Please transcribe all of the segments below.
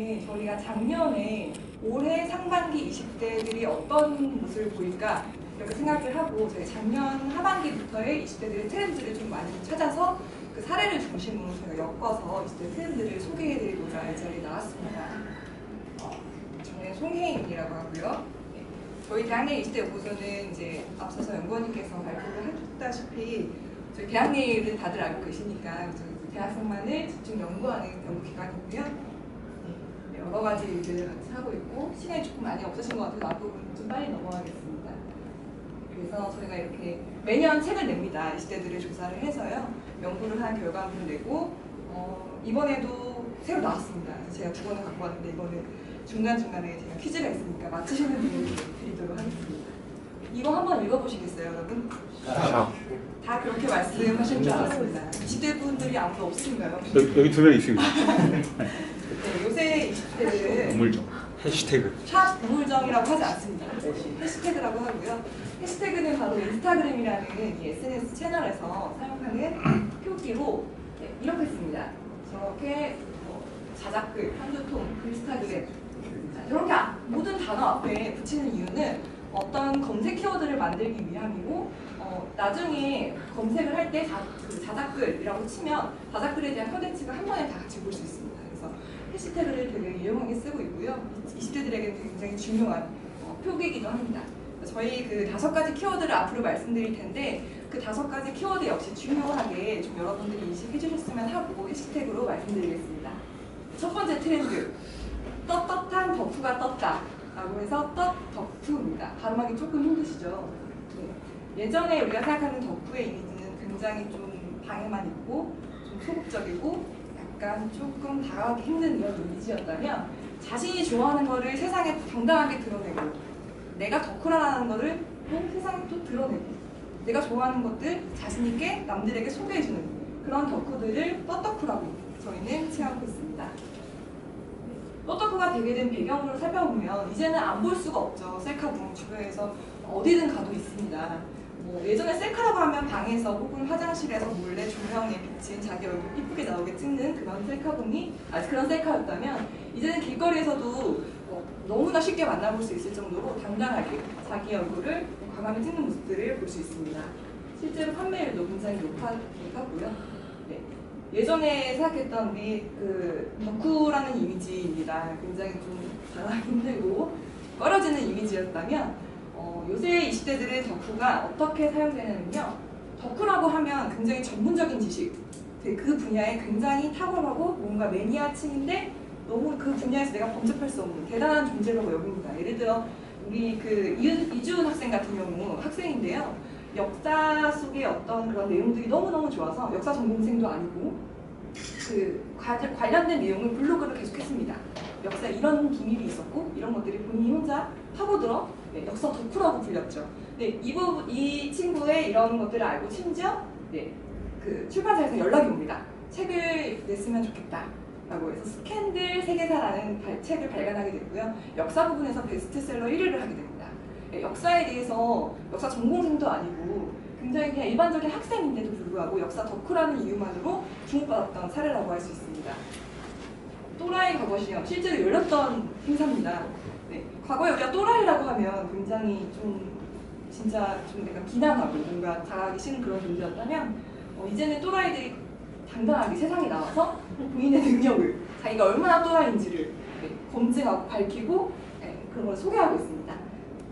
이렇게 저희가 작년에 올해 상반기 20대들이 어떤 모습을 보일까 이렇게 생각을 하고 저희 작년 하반기부터의 20대들의 트렌드를 좀 많이 찾아서 그 사례를 중심으로 저희가 엮어서 20대 트렌드를 소개해드리고자 이 자리에 나왔습니다. 어, 저는 송혜인이라고 하고요. 네, 저희 대학내 20대 연구소는 이제 앞서서 연구원님께서 발표를 하셨다시피 저희 대학내일은 다들 알고 계시니까 대학생만을 집중 연구하는 연구기관이고요. 네, 여러 가지 일들을 같이 하고 있고 시간이 조금 많이 없으신 것 같아서 앞부분 좀 빨리 넘어가겠습니다. 그래서 저희가 이렇게 매년 책을 냅니다. 20대들을 조사를 해서요. 연구를 한 결과물을 내고 어, 이번에도 새로 나왔습니다. 제가 두 권을 갖고 왔는데 이거는 중간중간에 제가 퀴즈가 있으니까 맞추시는 분을 드리도록 하겠습니다. 이거 한번 읽어보시겠어요, 여러분? 다 그렇게 말씀하실 줄 알았습니다. 20대 분들이 아무도 없으신가요? 여기, 여기 두 명 있습니다. 네, 요새 20대들은 우물정. 해시태그. 샵 우물정이라고 하지 않습니다. 해시태그라고 하고요. 해시태그는 바로 인스타그램이라는 이 SNS 채널에서 사용하는 표기로 네, 이렇게 씁니다. 저렇게 어, 자작글, 한두 통, 인스타그램 자, 이렇게 아- 모든 단어 앞에 붙이는 이유는 어떤 검색 키워드를 만들기 위함이고 어, 나중에 검색을 할때그 자작글이라고 치면 자작글에 대한 컨텐츠가 한 번에 다 같이 볼 수 있습니다. 해시태그를 되게 유용하게 쓰고 있고요. 20대들에게 굉장히 중요한 어, 표기이기도 합니다. 저희 그 다섯 가지 키워드를 앞으로 말씀드릴 텐데 그 다섯 가지 키워드 역시 중요하게 좀 여러분들이 인식해 주셨으면 하고 해시태그로 말씀드리겠습니다. 첫 번째 트렌드 떳떳한 덕후가 떴다 라고 해서 떳 덕후입니다. 발음하기 조금 힘드시죠? 네. 예전에 우리가 생각하는 덕후의 이미지는 굉장히 좀 방에만 있고 좀 소극적이고 약간 조금 다가가기 힘든 이런 이미지였다면 자신이 좋아하는 거를 세상에 당당하게 드러내고 내가 덕후라는 거를 또 세상에 또 드러내고 내가 좋아하는 것들 자신 있게 남들에게 소개해주는 그런 덕후들을 떳덕후라고 저희는 칭하고 있습니다. 떳덕후가 되게 된 배경으로 살펴보면 이제는 안 볼 수가 없죠. 셀카봉 주변에서 어디든 가도 있습니다. 뭐 예전에 셀카라고 하면 방에서 혹은 화장실에서 몰래 조명에 비친 자기 얼굴 이쁘게 나오게 찍는 그런 셀카봉이 아 그런 셀카였다면 이제는 길거리에서도 어, 너무나 쉽게 만나볼 수 있을 정도로 당당하게 자기 얼굴을 과감히 찍는 모습들을 볼 수 있습니다. 실제로 판매율도 굉장히 높았고요. 네. 예전에 생각했던 우리 그 덕후라는 이미지입니다. 굉장히 좀 잘하기 힘들고 꺼려지는 이미지였다면 어, 요새 20대들의 덕후가 어떻게 사용되냐면요. 덕후라고 하면 굉장히 전문적인 지식, 그- 그 분야에 굉장히 탁월하고 뭔가 매니아층인데 너무 그 분야에서 내가 범접할 수 없는 대단한 존재라고 여깁니다. 예를 들어 우리 그 이주은 학생 같은 경우 학생인데요. 역사 속의 어떤 그런 내용들이 너무너무 좋아서 역사 전공생도 아니고 그 과- 관련된 내용을 블로그를 계속했습니다. 역사 이런 기밀이 있었고 이런 것들이 본인이 혼자 파고들어 네, 역사 덕후라고 불렸죠. 네, 이, 부, 이 친구의 이런 것들을 알고 심지어 네, 그 출판사에서 연락이 옵니다. 책을 냈으면 좋겠다. 라고 해서 스캔들 세계사라는 발- 책을 발간하게 됐고요. 역사 부분에서 베스트셀러 1위를 하게 됩니다. 네, 역사에 대해서 역사 전공생도 아니고 굉장히 그냥 일반적인 학생인데도 불구하고 역사 덕후라는 이유만으로 주목받았던 사례라고 할 수 있습니다. 또라이 과거 시험 실제로 열렸던 행사입니다. 네, 과거에 우리가 또라이라고 하면 굉장히 좀 진짜 좀 약간 비난하고 뭔가 다가가기 싫은 그런 존재였다면 어, 이제는 또라이들이 당당하게 세상에 나와서 본인의 능력을 자기가 얼마나 또라이인지를 네, 검증하고 밝히고 네, 그런 걸 소개하고 있습니다.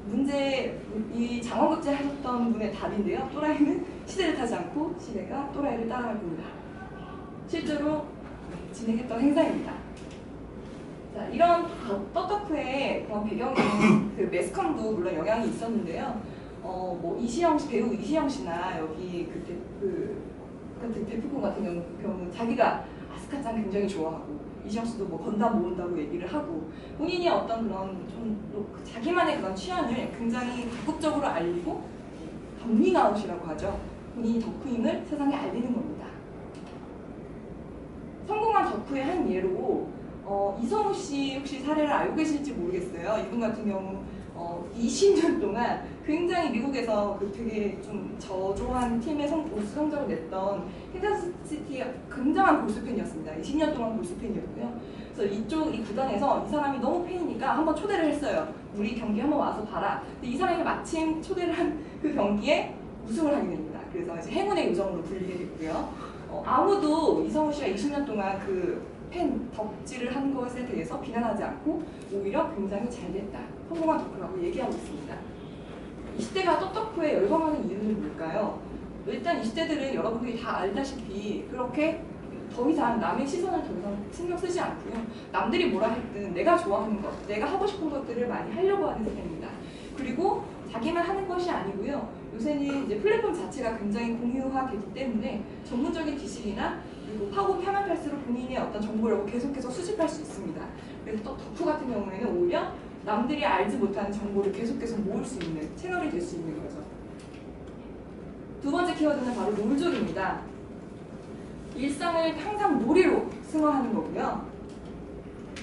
문제 이 장원급제 하셨던 분의 답인데요. 또라이는 시대를 타지 않고 시대가 또라이를 따라갈 겁니다. 실제로 진행했던 행사입니다. 자, 이런 떳떳후의 그런 배경에는 그 매스컴도 물론 영향이 있었는데요. 어, 뭐 이시영 씨, 배우 이시영 씨나 여기 그때 그 같은 대표분 같은 경우, 경우는 자기가 아 스카짱 굉장히 좋아하고 씨도 뭐 건담 모은다고 얘기를 하고 본인이 어떤 그런 좀또 자기만의 그런 취향을 굉장히 적극적으로 알리고 덤밍아웃이라고 하죠. 본인이 덕후임을 세상에 알리는 겁니다. 성공한 덕후의 한 예로 어, 이성우 씨 혹시 사례를 알고 계실지 모르겠어요. 이분 같은 경우 어, 20년 동안 굉장히 미국에서 그 되게 좀 저조한 팀의 성, 우수 성적을 냈던 캔자스 시티의 굉장한 골수 팬이었습니다. 20년 동안 골수 팬이었고요. 그래서 이쪽 이 구단에서 이 사람이 너무 팬이니까 한번 초대를 했어요. 우리 경기 한번 와서 봐라. 근데 이 사람이 마침 초대를 한 그 경기에 우승을 하게 됩니다. 그래서 이제 행운의 요정으로 불리게 됐고요. 어, 아무도 이성우 씨가 20년 동안 그팬 덕질을 한 것에 대해서 비난하지 않고 오히려 굉장히 잘 됐다. 성공한 덕후라고 얘기하고 있습니다. 20대가 똑똑후에 열광하는 이유는 뭘까요? 일단 20대들은 여러분들이 다 알다시피 그렇게 더 이상 남의 시선을 더 이상 신경 쓰지 않고요. 남들이 뭐라 했든 내가 좋아하는 것, 내가 하고 싶은 것들을 많이 하려고 하는 세대입니다. 그리고 자기만 하는 것이 아니고요. 요새는 이제 플랫폼 자체가 굉장히 공유화되기 때문에 전문적인 지식이나 그리고 파고 편협할수록 본인의 어떤 정보를 계속해서 수집할 수 있습니다. 그래서 또 덕후 같은 경우에는 오히려 남들이 알지 못하는 정보를 계속해서 모을 수 있는 채널이 될 수 있는 거죠. 두 번째 키워드는 바로 놀족입니다. 일상을 항상 놀이로 승화하는 거고요.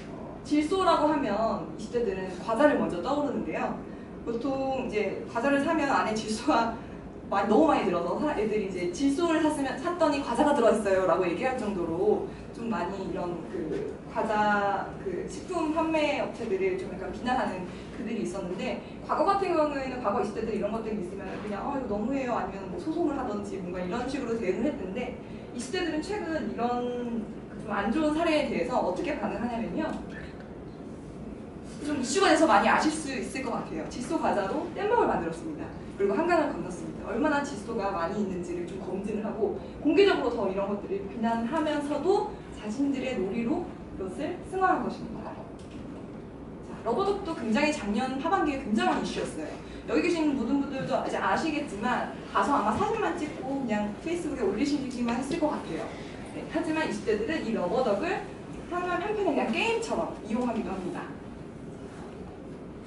어, 질소라고 하면 20대들은 과자를 먼저 떠오르는데요. 보통 이제 과자를 사면 안에 질소가 많이, 너무 많이 들어서 사- 애들이 이제 질소를 샀으면 샀더니 과자가 들어있어요 라고 얘기할 정도로 좀 많이 이런 그 과자 그 식품 판매 업체들을 좀 약간 비난하는 그들이 있었는데 과거 같은 경우에는 과거 20대들 이런 것들이 있으면 그냥 어 이거 너무해요 아니면 뭐 소송을 하든지 뭔가 이런 식으로 대응을 했는데 20대들은 최근 이런 좀 안 좋은 사례에 대해서 어떻게 반응하냐면요. 좀 이슈가 돼서 많이 아실 수 있을 것 같아요. 질소 과자로 뗏목을 만들었습니다. 그리고 한강을 건넜습니다. 얼마나 질소가 많이 있는지를 좀 검증을 하고 공개적으로 더 이런 것들을 비난하면서도 자신들의 놀이로 이것을 승화한 것입니다. 자, 러버덕도 굉장히 작년 하반기에 굉장한 이슈였어요. 여기 계신 모든 분들도 이제 아시겠지만 가서 아마 사진만 찍고 그냥 페이스북에 올리시기만 했을 것 같아요. 네, 하지만 20대들은 이 러버덕을 하나의 한편의 그냥 게임처럼 이용하기도 합니다.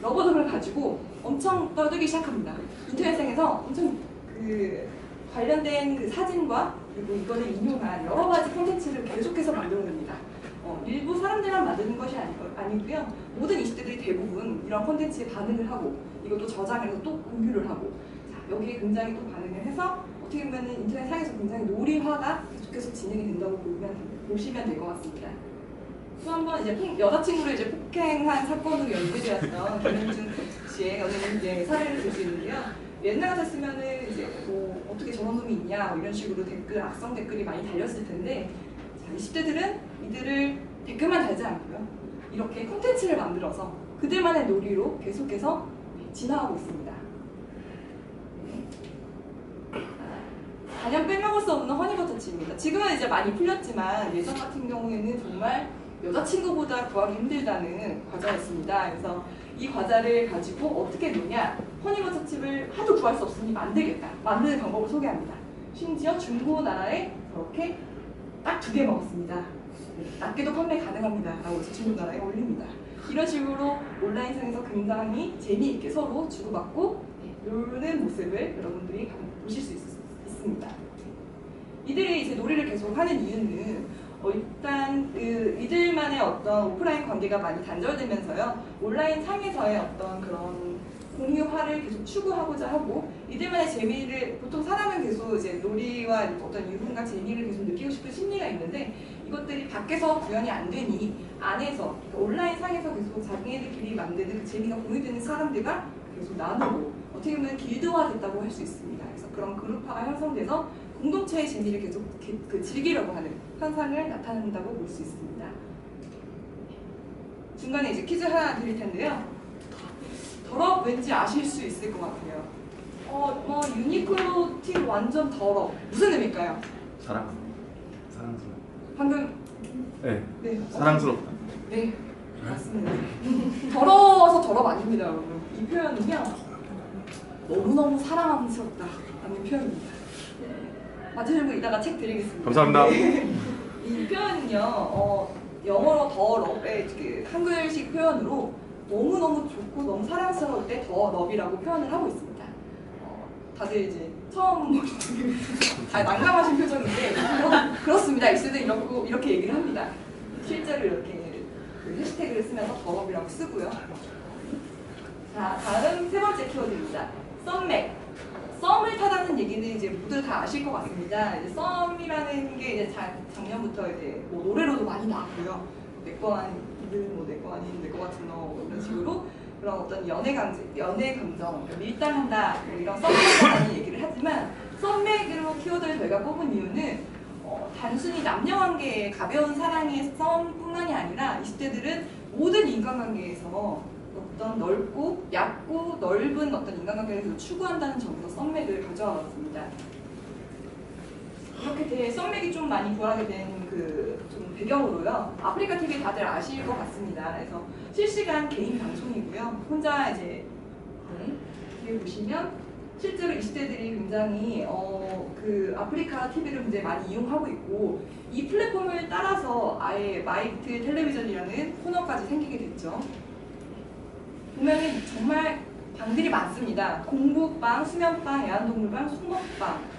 러버덕을 가지고 엄청 떠들기 시작합니다. 인터넷상에서 엄청 그 관련된 그 사진과 그리고 이거를 인용한 여러 가지 콘텐츠를 계속해서 만들어냅니다. 어, 일부 사람들만 만드는 것이 아니, 아니고요. 모든 20대들이 대부분 이런 콘텐츠에 반응을 하고 이것도 저장해서 또 공유를 하고 자, 여기에 굉장히 또 반응을 해서 어떻게 보면 인터넷 상에서 굉장히 놀이화가 계속해서 진행이 된다고 보면, 보시면 될 것 같습니다. 또 한 번 이제 폭- 여자친구를 이제 폭행한 사건으로 연계되었던 김현준 씨의 연예인 이제 사례를 들 수 있는데요. 옛날 같았으면은 이제 뭐 어떻게 저런 놈이 있냐 뭐 이런 식으로 댓글 악성 댓글이 많이 달렸을 텐데 자, 20대들은 이들을 댓글만 달지 않고요. 이렇게 콘텐츠를 만들어서 그들만의 놀이로 계속해서 진화하고 있습니다. 단연 빼먹을 수 없는 허니버터칩입니다. 지금은 이제 많이 풀렸지만 예전 같은 경우에는 정말 여자친구보다 구하기 힘들다는 과자였습니다. 그래서 이 과자를 가지고 어떻게 노냐? 허니버터칩을 하도 구할 수 없으니 만들겠다. 만드는 방법을 소개합니다. 심지어 중고 나라에 그렇게 딱 두 개 먹었습니다. 네, 낮게도 판매 가능합니다. 라고 해서 중고나라에 올립니다. 이런 식으로 온라인상에서 굉장히 재미있게 서로 주고받고 네, 노는 모습을 여러분들이 보실 수 있, 있습니다. 이들이 이제 놀이를 계속 하는 이유는 어, 일단 그 이들만의 어떤 오프라인 관계가 많이 단절되면서요 온라인 상에서의 어떤 그런 공유화를 계속 추구하고자 하고 이들만의 재미를 보통 사람은 계속 이제 놀이와 어떤 유흥과 재미를 계속 느끼고 싶은 심리가 있는데 이것들이 밖에서 구현이 안 되니 안에서 그러니까 온라인 상에서 계속 자기네들끼리 만드는 그 재미가 공유되는 사람들과 계속 나누고 어떻게 보면 길드화 됐다고 할 수 있습니다. 그래서 그런 그룹화가 형성돼서 공동체의 재미를 계속 기- 그 즐기려고 하는 현상을 나타낸다고 볼 수 있습니다. 중간에 이제 퀴즈 하나 드릴 텐데요. 더럽 왠지 아실 수 있을 것 같아요. 어, 뭐 유니클로 티 완전 더럽 무슨 의미일까요? 사랑. 사랑스러워. 방금 네. 네 사랑스럽다. 네 맞습니다. 더러워서 더럽 아닙니다, 여러분. 이 표현은요 너무 너무 사랑스럽다라는 표현입니다. 맞으시고 이따가 책 드리겠습니다. 감사합니다. 네. 이 표현은요, 어, 영어로 더 럽의 그 한글식 표현으로 너무 너무 좋고 너무 사랑스러울 때 더 럽이라고 표현을 하고 있습니다. 어, 다들 이제 처음 뭐다 난감하신 표정인데 그렇, 그렇습니다. 이수는 이렇게 이렇게 얘기를 합니다. 실제로 이렇게 그 해시태그를 쓰면서 더 럽이라고 쓰고요. 자, 다음 세 번째 키워드입니다. 썸맥. 썸을 타다는 얘기는 이제 모두 다 아실 것 같습니다. 이제 썸이라는 게 이제 자- 작년부터 이제 뭐 노래로도 많이 나왔고요. 내거 아닌 뭐 내거 아닌 내거 같은 너뭐 이런 식으로 그런 어떤 연애 감정, 연애 감정, 그러니까 밀당한다 뭐 이런 썸맥이라는 얘기를 하지만 썸맥으로 키워드를 저희가 뽑은 이유는 어, 단순히 남녀 관계의 가벼운 사랑의 썸뿐만이 아니라 20대들은 모든 인간관계에서 어떤 넓고 얕고 넓은 어떤 인간관계를 추구한다는 점에서 썸맥을 가져와 봤습니다. 이렇게 돼 썸맥이 좀 많이 부활하게 된 그 좀 배경으로요. 아프리카 TV 다들 아실 것 같습니다. 그래서 실시간 개인 방송이고요. 혼자 이제 네, 뒤에 보시면 실제로 20대들이 굉장히 어, 그 아프리카 TV를 굉장히 많이 이용하고 있고 이 플랫폼을 따라서 아예 마이트 텔레비전이라는 코너까지 생기게 됐죠. 보면은 정말 방들이 많습니다. 공부방, 수면방, 애완동물방, 숭어방.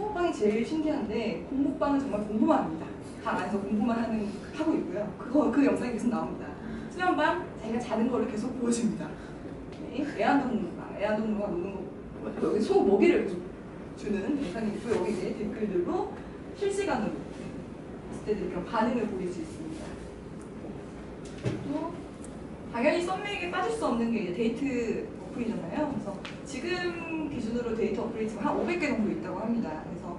숭어방이 제일 신기한데 공부방은 정말 공부만 합니다. 방 안에서 공부만 하는 하고 있고요. 그거 그 영상이 계속 나옵니다. 수면방 자기가 자는 거를 계속 보여줍니다. 네, 애완동물방, 애완동물과 노는 거 여기 소 먹이를 주는 영상이 있고 여기 이제 댓글들로 실시간으로 그때들 그런 반응을 보일 수 있습니다. 또 당연히 썸맥에 빠질 수 없는 게 이제 데이트 어플이잖아요. 그래서 지금 기준으로 데이트 어플이 지금 한 500개 정도 있다고 합니다. 그래서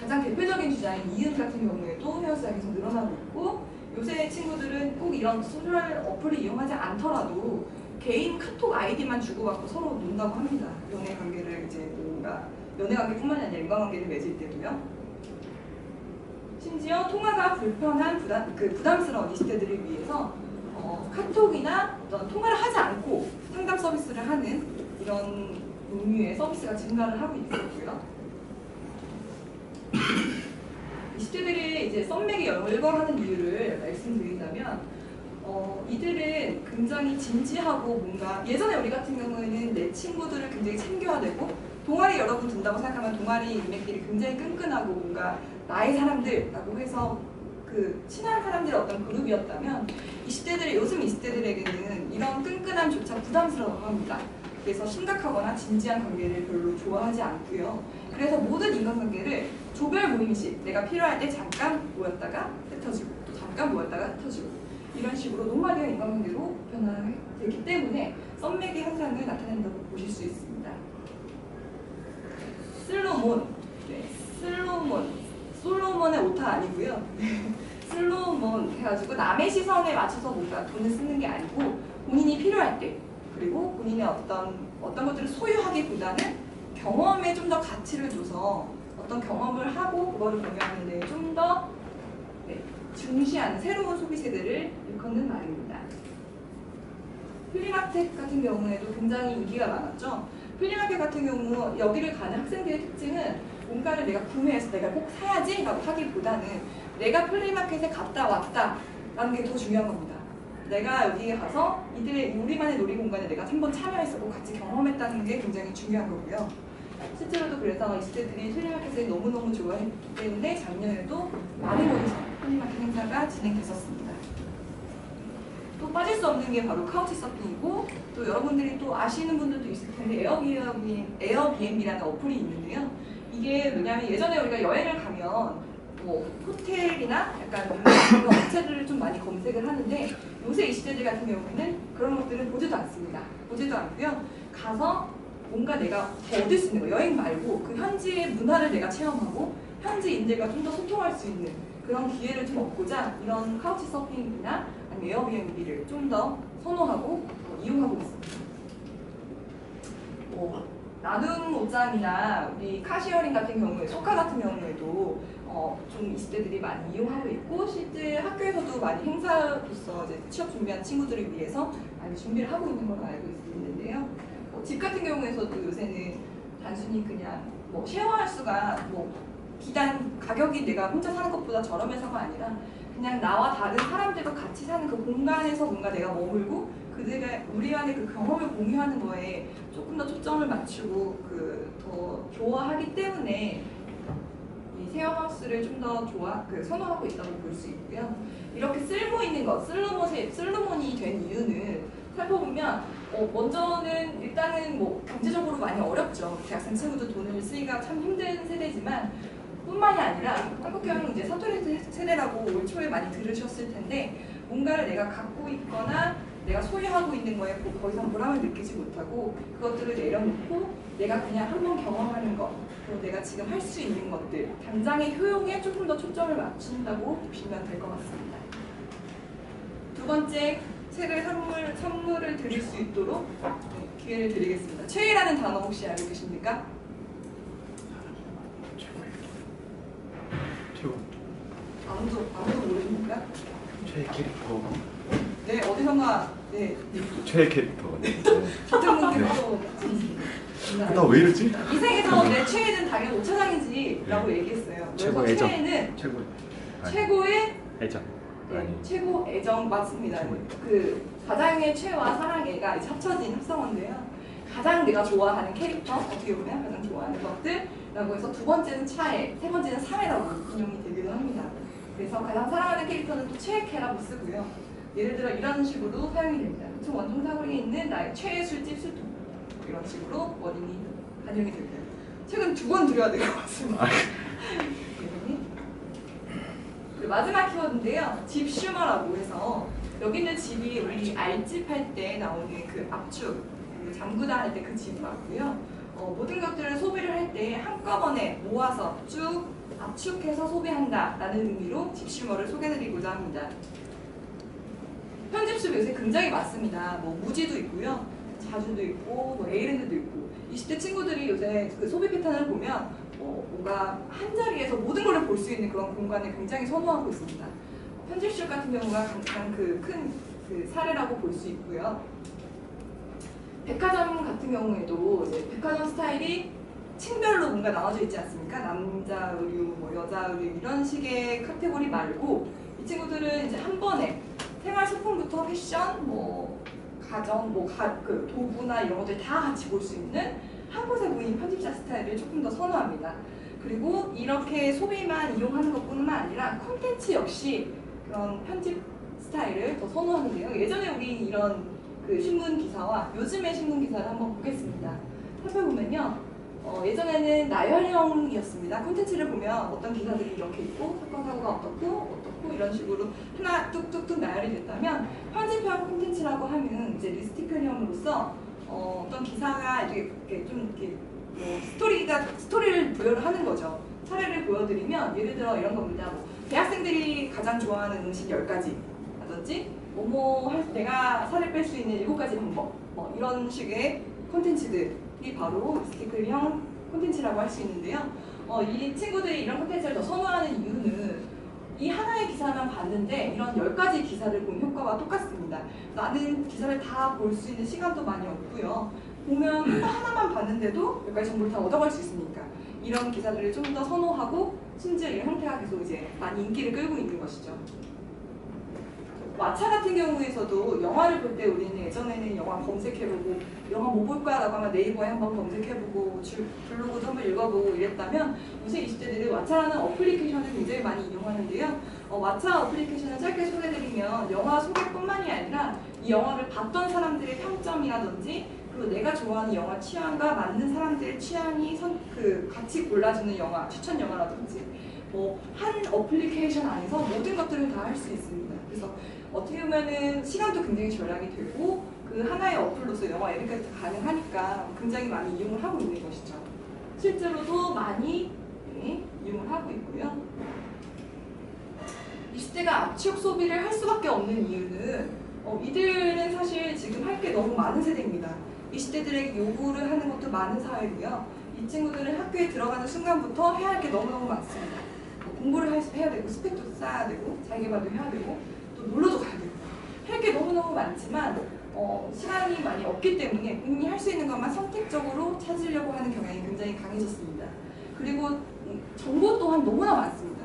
가장 대표적인 주자인 이은 같은 경우에도 헤어스타일이 계속 늘어나고 있고 요새 친구들은 꼭 이런 소셜 어플을 이용하지 않더라도 개인 카톡 아이디만 주고받고 서로 논다고 합니다. 연애 관계를 이제 뭔가 연애 관계뿐만 아니라 인간관계를 맺을 때도요. 심지어 통화가 불편한 부담 그 부담스러운 20대들을 위해서 어, 카톡이나 어떤 통화를 하지 않고 상담 서비스를 하는 이런 종류의 서비스가 증가를 하고 있고요. 20대들이 이제 썸맥에 열광하는 이유를 말씀드린다면 어, 이들은 굉장히 진지하고 뭔가 예전에 우리 같은 경우에는 내 친구들을 굉장히 챙겨야 되고 동아리 여러분 든다고 생각하면 동아리 인맥들이 굉장히 끈끈하고 뭔가 나의 사람들라고 해서 그 친한 사람들의 어떤 그룹이었다면 20대들의 요즘 20대들에게는 이런 끈끈함조차 부담스러워 합니다. 그래서 심각하거나 진지한 관계를 별로 좋아하지 않고요. 그래서 모든 인간관계를 조별 모임식 내가 필요할 때 잠깐 모였다가 흩어지고 또 잠깐 모였다가 흩어지고 이런 식으로 노마디한 인간관계로 변화되기 때문에 썸맥의 현상을 나타낸다고 보실 수 있습니다. 슬로몬, 네, 슬로몬, 솔로몬의 오타 아니고요. 슬로몬 해가지고 남의 시선에 맞춰서 뭔가 돈을 쓰는 게 아니고 본인이 필요할 때 그리고 본인의 어떤 어떤 것들을 소유하기보다는 경험에 좀 더 가치를 줘서 어떤 경험을 하고 그거를 공유하는데 좀더 네, 중시하는 새로운 소비 세대를 일컫는 말입니다. 플리마켓 같은 경우에도 굉장히 인기가 많았죠. 플리마켓 같은 경우 여기를 가는 학생들의 특징은 뭔가를 내가 구매해서 내가 꼭 사야지 라고 하기보다는 내가 플리마켓에 갔다 왔다 라는 게 더 중요한 겁니다. 내가 여기에 가서 이들의 우리만의 놀이 공간에 내가 한번 참여했었고 같이 경험했다는 게 굉장히 중요한 거고요. 실제로도 그래서 20대들이 플리마켓을 너무너무 좋아했기 때문에 작년에도 많은 곳에서 플리마켓 행사가 진행됐었습니다. 또 빠질 수 없는 게 바로 카우치 서핑이고 또 여러분들이 또 아시는 분들도 있을 텐데 에어비앤비, 에어비앤비라는 어플이 있는데요. 이게 왜냐하면 예전에 우리가 여행을 가면 뭐 호텔이나 약간 이런 업체들을 좀 많이 검색을 하는데 요새 20대들 같은 경우에는 그런 것들은 보지도 않습니다. 보지도 않고요. 가서 뭔가 내가 더 얻을 수 있는 거 여행 말고 그 현지의 문화를 내가 체험하고 현지인들과 좀 더 소통할 수 있는 그런 기회를 좀 얻고자 이런 카우치 서핑이나 아니면 에어비앤비를 좀 더 선호하고 어, 이용하고 있습니다. 뭐 나눔 옷장이나 우리 카시어링 같은 경우에 소카 같은 경우에도 어, 좀 20대들이 많이 이용하고 있고 실제 학교에서도 많이 행사로서 이제 취업 준비하는 친구들을 위해서 많이 준비를 하고 있는 걸로 알고 있는데요. 어, 집 같은 경우에서도 요새는 단순히 그냥 뭐 쉐어할 수가 뭐 비단 가격이 내가 혼자 사는 것보다 저렴해서가 아니라 그냥 나와 다른 사람들과 같이 사는 그 공간에서 뭔가 내가 머물고 그들의 우리만의 그 경험을 공유하는 거에 조금 더 초점을 맞추고 그 더 좋아하기 때문에 이 쉐어하우스를 좀 더 좋아 그 선호하고 있다고 볼 수 있고요. 이렇게 쓸모 있는 것, 슬로몬이 슬로몬이 된 이유는 살펴보면 어, 먼저는 일단은 뭐 경제적으로 많이 어렵죠. 대학생 친구도 돈을 쓰기가 참 힘든 세대지만 뿐만이 아니라 한국형 이제 사토리 세대라고 올 초에 많이 들으셨을 텐데 뭔가를 내가 갖고 있거나 내가 소유하고 있는 거에 뭐더 이상 보람을 느끼지 못하고 그것들을 내려놓고 내가 그냥 한번 경험하는 것 그리고 내가 지금 할 수 있는 것들 당장의 효용에 조금 더 초점을 맞춘다고 보시면 될 것 같습니다. 두 번째 책을 선물, 선물을 드릴 수 있도록 네, 기회를 드리겠습니다. 최애라는 단어 혹시 알고 계십니까? 최고 아무도 아무도 모르십니까? 최애 캐릭터 네 어디선가 네 최애 캐릭터 네. 기특분께서 나왜 이러지? 이 생에서 내 최애는 당연히 오차장이지라고 얘기했어요. 최고 그래서 애정. 최애는 최고 아니, 최고의 애정 네, 최고 애정 맞습니다. 최고. 그 가장의 최와 사랑애가 합쳐진 합성어인데요. 가장 내가 좋아하는 캐릭터 어떻게 보면 가장 좋아하는 것들라고 해서 두 번째는 차애, 세 번째는 사애라고 인용이 되기도 합니다. 그래서 가장 사랑하는 캐릭터는 또 최애캐라고 쓰고요. 예를 들어 이런 식으로 사용이 됩니다. 총 원종 사거리에 있는 나의 최애 술집 술통 이런 식으로 원인이 반영이 됩니다. 책은 두번 드려야 될 것 같습니다. 네. 그 마지막 키워드인데요. 집 슈머라고 해서 여기 있는 집이 우리 알집 할 때 나오는 그 압축, 그 잠그다 할 때 그 집 맞고요. 어, 모든 것들을 소비를 할 때 한꺼번에 모아서 쭉 압축해서 소비한다라는 의미로 집 슈머를 소개해드리고자 합니다. 편집샵 요새 굉장히 많습니다. 뭐 무지도 있고요. 자주도 있고 뭐 에이랜드도 있고 20대 친구들이 요새 그 소비 패턴을 보면 어, 뭔가 한 자리에서 모든 걸 볼 수 있는 그런 공간을 굉장히 선호하고 있습니다. 편집샵 같은 경우가 가장 그큰 그 사례라고 볼 수 있고요. 백화점 같은 경우에도 이제 백화점 스타일이 층별로 뭔가 나눠져 있지 않습니까? 남자 의류, 뭐 여자 의류 이런 식의 카테고리 말고 이 친구들은 이제 한 번에 생활 소품부터 패션, 뭐 가정, 뭐그 도구나 이런 것들 다 같이 볼 수 있는 한 곳에 모인 편집자 스타일을 조금 더 선호합니다. 그리고 이렇게 소비만 이용하는 것뿐만 아니라 콘텐츠 역시 그런 편집 스타일을 더 선호하는데요. 예전에 우리 이런 그 신문 기사와 요즘의 신문 기사를 한번 보겠습니다. 살펴보면요. 어, 예전에는 나열형이었습니다. 콘텐츠를 보면 어떤 기사들이 이렇게 있고 사건 사고가 어떻고 어떻고 이런 식으로 하나 뚝뚝뚝 나열이 됐다면 편집형 콘텐츠라고 하면 이제 리스티클형으로서 어, 어떤 기사가 이렇게, 좀 이렇게 뭐 스토리가 스토리를 부여를 하는 거죠. 사례를 보여드리면 예를 들어 이런 겁니다. 뭐 대학생들이 가장 좋아하는 음식 10가지 라든지 뭐뭐 할 내가 살을 뺄 수 있는 7가지 방법 뭐 이런 식의 콘텐츠들 이 바로 리스티클형 콘텐츠라고 할 수 있는데요. 어, 이 친구들이 이런 콘텐츠를 더 선호하는 이유는 이 하나의 기사만 봤는데 이런 10가지 기사를 본 효과와 똑같습니다. 나는 기사를 다 볼 수 있는 시간도 많이 없고요. 보면 한 하나만 봤는데도 몇 가지 정보를 다 얻어갈 수 있으니까 이런 기사들을 좀 더 선호하고 심지어 이 형태가 계속 이제 많이 인기를 끌고 있는 것이죠. 왓챠 같은 경우에서도 영화를 볼 때 우리는 예전에는 영화 검색해보고 영화 뭐볼 거야 라고 하면 네이버에 한번 검색해보고 줄- 블로그도 한번 읽어보고 이랬다면 요새 20대들이 왓챠라는 어플리케이션을 굉장히 많이 이용하는데요. 어, 왓챠 어플리케이션을 짧게 소개해드리면 영화 소개뿐만이 아니라 이 영화를 봤던 사람들의 평점이라든지 그리고 내가 좋아하는 영화 취향과 맞는 사람들의 취향이 선, 그 같이 골라주는 영화, 추천 영화라든지 뭐 한 어플리케이션 안에서 모든 것들을 다 할 수 있습니다. 그래서 어떻게 보면은 시간도 굉장히 절약이 되고 그 하나의 어플로서 영화 예능까지 다 가능하니까 굉장히 많이 이용을 하고 있는 것이죠. 실제로도 많이 네, 이용을 하고 있고요. 20대가 압축 소비를 할 수밖에 없는 이유는 어, 이들은 사실 지금 할 게 너무 많은 세대입니다. 20대들에게 요구를 하는 것도 많은 사회고요. 이 친구들은 학교에 들어가는 순간부터 해야 할 게 너무너무 많습니다. 뭐 공부를 할- 해야 되고 스펙도 쌓아야 되고 자기개발도 해야 되고 또 놀러도 가야 되고 할게 너무너무 많지만 어, 시간이 많이 없기 때문에 본인이 할 수 있는 것만 선택적으로 찾으려고 하는 경향이 굉장히 강해졌습니다. 그리고 음, 정보 또한 너무나 많습니다.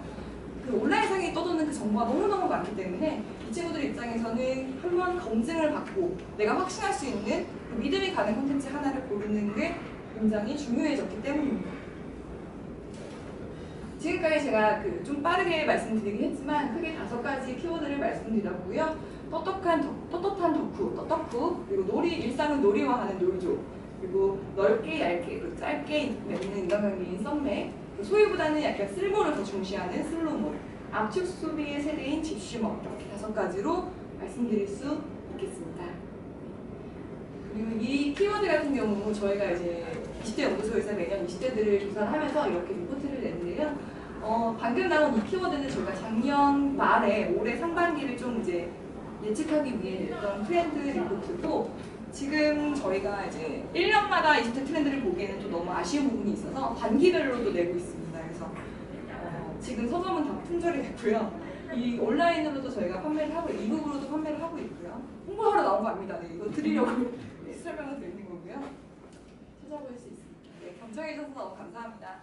그 온라인상에 떠도는 그 정보가 너무너무 많기 때문에 이 친구들 입장에서는 한 번 검증을 받고 내가 확신할 수 있는 그 믿음이 가는 콘텐츠 하나를 고르는 게 굉장히 중요해졌기 때문입니다. 지금까지 제가 그 좀 빠르게 말씀드리긴 했지만 크게 다섯 가지 키워드를 말씀드렸고요. 떳떳한 덕, 떳떳한 덕후, 떳덕후 그리고 놀이 일상을 놀이화하는 놀조 그리고 넓게 얇게 그리고 짧게 맺는 인간관계인 그리고 소유보다는 약간 쓸모를 더 중시하는 슬로몰 압축 소비의 세대인 집슈머 이렇게 다섯 가지로 말씀드릴 수 있겠습니다. 그리고 이 키워드 같은 경우 저희가 이제 20대 연구소 에서 매년 20대들을 조사를 하면서 이렇게 리포트를 냈는데요. 어, 방금 나온 이 키워드는 저희가 작년 말에 올해 상반기를 좀 이제 예측하기 위해 냈던 트렌드 리포트고 지금 저희가 이제 1년마다 20대 트렌드를 보기에는 또 너무 아쉬운 부분이 있어서 반기별로도 내고 있습니다. 그래서 어, 지금 서점은 다 품절이 됐고요. 이 온라인으로도 저희가 판매를 하고 이북으로도 판매를 하고 있고요. 홍보하러 나온 거 아닙니다. 네, 이거 드리려고 네, 설명을 거고요. 찾아볼 수 있습니다. 네, 경청해 주셔서 너무 감사합니다.